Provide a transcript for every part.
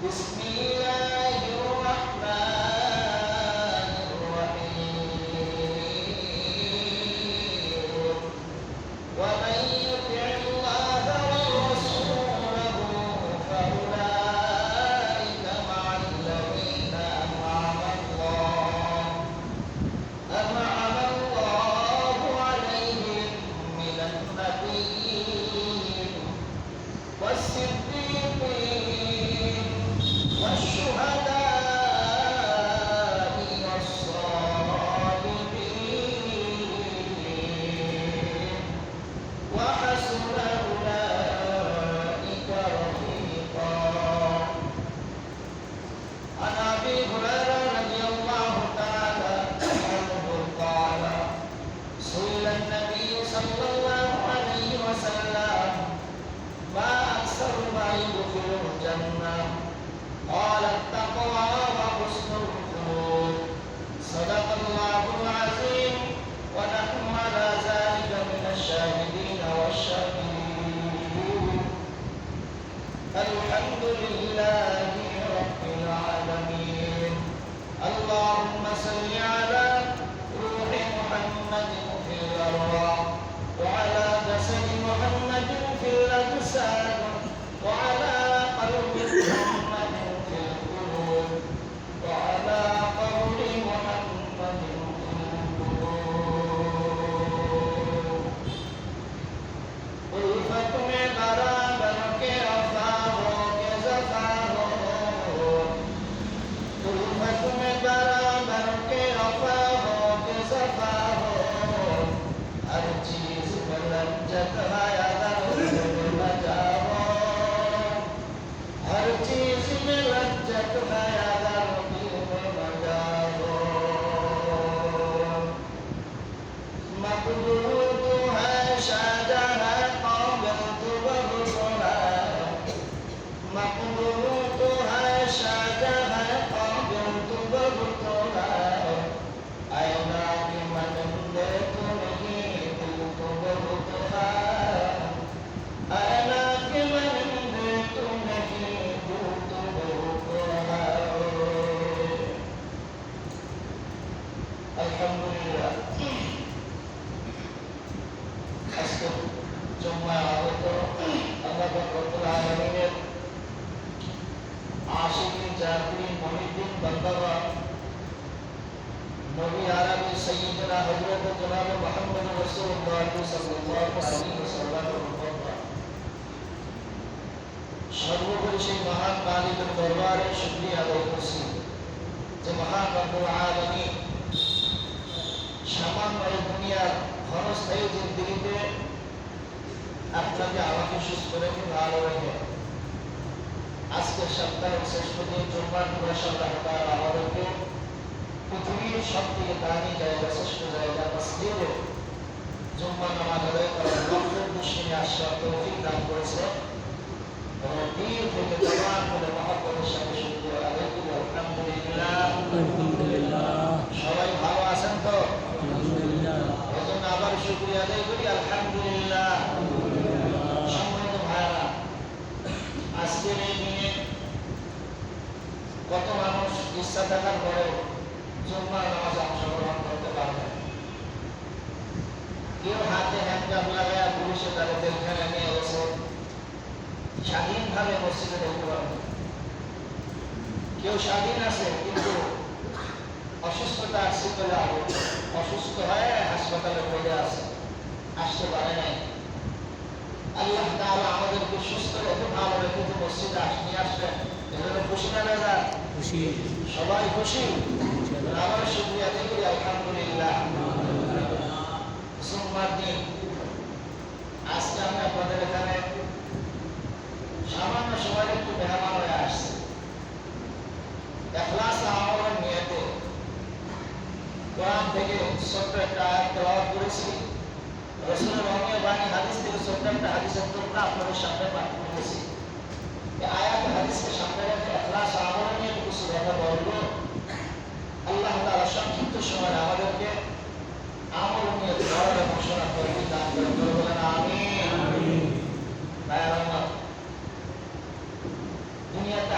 This me? أرجي سبلا جتايا रब्बुल आशिकिन जाकिरिन मुहिद्दीन बंदवा नबी आलम सैयदना हज़रत जनाब मोहम्मद रसूलुल्लाह सल्लल्लाहु अलैहि वसल्लम सर्वोपरि সেই মহান মালিকের দরবারে শুকরিয়া আদায় করছি যে মহান রব্বুল আলামিন সামান্য দুনিয়ার ক্ষণস্থায়ী জিন্দিগিতে আপনাকে আমাকে সুস্থ রেখে ভালো রেখে। আজকের সপ্তাহের শ্রেষ্ঠ দিন জোম্বার আমাদেরকে পৃথিবীর সব থেকে দামি জায়গা, শ্রেষ্ঠ জায়গা, মসজিদে জুম্মা নামাজ আদায় করার লক্ষ্যের মুসলিমে আসার তৌফিক দান করেছে। এবং দিন থেকে জমা করে মহাপদের সাথে শুনতে আলহামদুলিল্লাহ। ইচ্ছা থাকার পরেও জুম্মার নামাজে অংশগ্রহণ করতে পারবে। কেউ হাতে হ্যান্ডকাপ লাগায় পুলিশে তারা জেলখানে নিয়ে গেছে স্বাধীনভাবে মসজিদে ঢুকতে পারবে কেউ স্বাধীন আছে, কিন্তু অসুস্থতা আসছে বলে আগে অসুস্থ হয়ে হাসপাতালে পড়ে আছে, আসতে পারে নাই। আল্লাহ তাহলে আমাদেরকে সুস্থ রেখে, ভালো রেখে মসজিদে আসতে আসলেন এজন্য খুশি না যায়। খুশি। সবাই খুশি? শুক্রিয়া দেখি আলহামদুলিল্লাহ। সোমবার দিন। আজকে আমি আপনাদের এখানে সামান্য সময় একটু মেহমান হয়ে আসছি। এখলাস নিয়েতে কোরআন থেকে ছোট্ট একটা তেলাওয়াত করেছি। বাণী, হাদিস থেকে ছোট্ট একটা তোমরা আপনাদের সামনে পাঠ করেছি। আয়াত হাদিসকে সামনে রেখে এখলাস আল্লাহ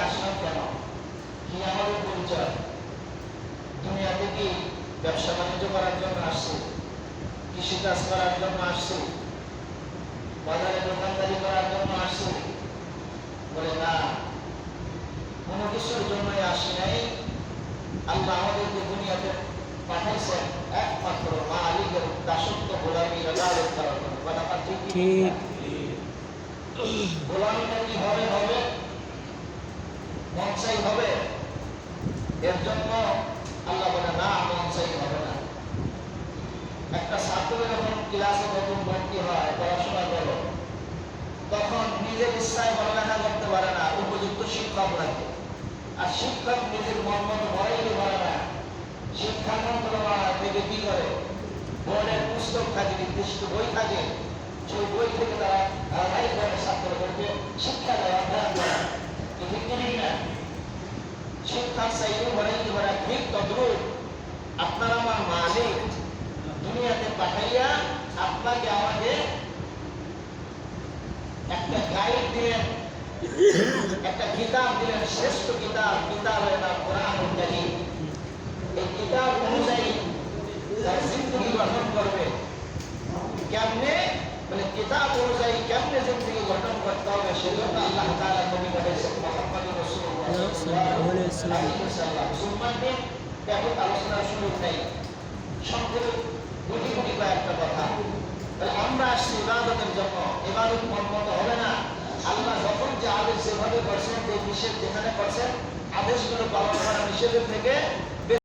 আসলাম কেন কি কি ব্যবসা বাণিজ্য করার জন্য আসছে? কৃষিকাজ করার জন্য আসছে বাজারে দোকানদারি করার জন্য আসছে বলে না কোনো কিছুর জন্যই আসি নাই। আল্লাহ আমাদেরকে দুনিয়াতে পাঠাইছেন একমাত্র মা আলীদের দাসত্ব গোলামী রাজাদের করার জন্য কথাটা ঠিক। গোলামিটা কি হবে? হবে? মনসাই হবে? এর জন্য আল্লাহ বলে না মনসাই হবে না। একটা ছাত্র যখন ক্লাসে নতুন ভর্তি হয় পড়াশোনা করো তখন নিজের ইচ্ছায় পড়ালেখা করতে পারে না উপযুক্ত শিক্ষক লাগে আর শিক্ষক নিজের মন মতো পারে না। শিক্ষা মন্ত্রণালয় থেকে কি করে? বোর্ডের পুস্তক থাকে, নির্দিষ্ট বই থাকে। সেই বই থেকে তারা ধারাবাহিক ভাবে শিক্ষা দেওয়া, অধ্যয়ন ঠিক ঠিক তদ্রুপ আপনার আমার মালিক দুনিয়াতে পাঠাইয়া আপনাকে আমাকে একটা গাইড দিলেন একটা কিতাব দিলেন শ্রেষ্ঠ কিতাব কিতাব এর নাম কোরআন কারীম। এই কিতাব অনুযায়ী তার জিন্দগি গঠন করবে। কেমনে? মানে কিতাব অনুযায়ী কেমনে জিন্দগি গঠন করতে হবে সেজন্য আল্লাহ তাআলা নবী করেছেন মুহাম্মদ রাসূলুল্লাহ মুসলমান দিন ব্যাপক আলোচনার সুযোগ নেই। সংক্ষেপে গুটি গুটি কয়েকটা কথা। আমরা আসছি ইবাদতের জন্য। ইবাদত মতো হবে না। আল্লাহ যখন যে আদেশ যেভাবে করছেন, যে নিষেধ যেখানে করছেন, আদেশগুলো পালন করা নিষেধের থেকে